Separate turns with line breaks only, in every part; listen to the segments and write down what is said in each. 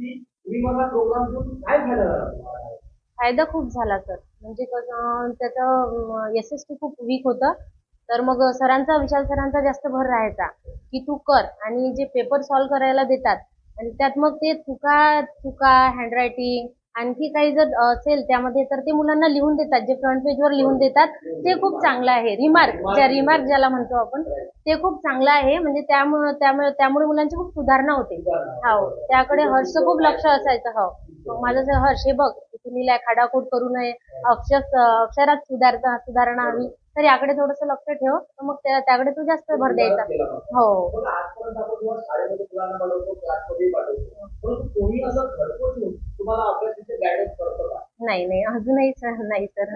की तुम्ही मला प्रोग्राम घेऊन काय फायदा झाला?
फायदा खूप झाला सर म्हणजे कसं त्याचं एस एस टी खूप वीक होतं. तर मग सरांचा विशाल सरांचा जास्त भर राहायचा की तू कर. आणि जे पेपर सॉल्व्ह करायला देतात आणि त्यात मग ते चुका चुका हँडरायटिंग आणखी काही जर असेल त्यामध्ये तर ते मुलांना लिहून देतात जे फ्रंट पेजवर लिहून देतात ते खूप चांगलं आहे. रिमार्क ज्या रिमार्क ज्याला म्हणतो आपण ते खूप चांगलं आहे. म्हणजे त्यामुळे त्यामुळे त्यामुळे मुलांची खूप सुधारणा होते. हो. त्याकडे हर्षचं खूप लक्ष असायचं. हो. मग माझं हर्ष हे बघ तू लिहिलाय खाडाखोड करू नये अक्षर अक्षरात सुधारता सुधारणा हवी तर याकडे थोडंसं लक्ष ठेव तर मग त्याकडे तू जास्त भर द्यायचा. हो.
कोणी असं घरपोच तुम्हाला अभ्यासाचे गायडन्स करतं का
नाही नाही अजूनही सर नाही सर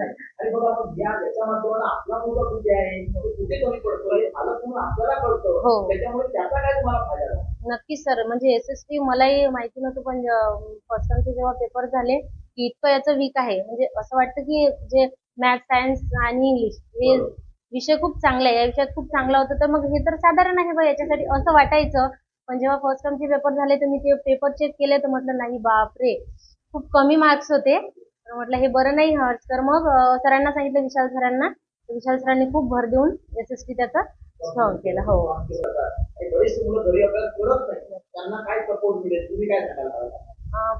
या आपला मुलगा कुठे आहे? कुठे कमी हे पालक म्हणून आपल्याला कळतं. त्याच्यामुळे त्याचा काय तुम्हाला फायदा झाला?
नक्कीच सर. म्हणजे एस एस टी मलाही माहिती नव्हतं पण फर्स्ट टर्मचे जेव्हा पेपर झाले की इतकं याचं वीक आहे. म्हणजे असं वाटतं की जे मॅथ सायन्स आणि इंग्लिश हे विषय खूप चांगले आहे. या विषयात खूप चांगला होता तर मग हे तर साधारण आहे बा याच्यासाठी असं वाटायचं. पण जेव्हा फर्स्ट टर्मचे पेपर झाले तर मी ते पेपर चेक केले तर म्हटलं नाही बापरे! खूप कमी मार्क्स होते. तर म्हटलं हे बरं नाही हर्ष तर मग सरांना सांगितलं विशाल सरांना. विशाल सरांनी खूप भर देऊन एस एस टी त्याचा स्ट्रॉंग केला हो.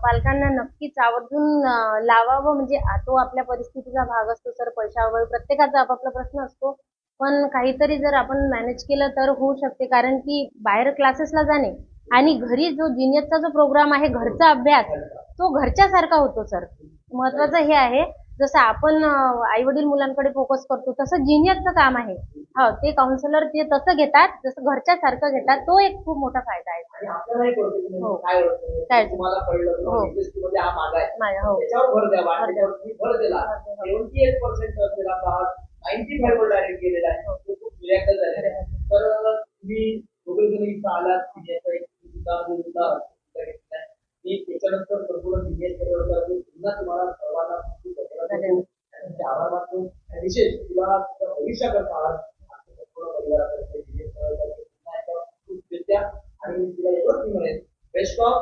पालकांना नक्कीच आवर्जून लावावं म्हणजे तो आपल्या परिस्थितीचा भाग असतो सर पैशावर प्रत्येकाचा आपापला प्रश्न असतो. पण काहीतरी जर आपण मॅनेज केलं तर होऊ शकते कारण की बाहेर क्लासेसला जाणे आणि घरी जो जिनियसचा जो प्रोग्राम आहे घरचा अभ्यास तो घरच्यासारखा होतो सर. महत्वाचं हे आहे जसं आपण आई वडील मुलांकडे फोकस करतो तसं जिनियसचं काम आहे. हो ते काउन्सिलर ते तसं घेतात जसं घरच्यासारखं घेतात तो एक खूप मोठा फायदा आहे. हो.
काय
हो.
हा
हो. हो.
त्याच्यानंतर पुन्हा तुम्हाला सर्वांना आभार मानतो विशेष तुला तुझ्या भविष्याकरता आपल्या संपूर्ण परिवारातर्फे आणि तुला एवढंच मी म्हणेन बेस्ट ऑफ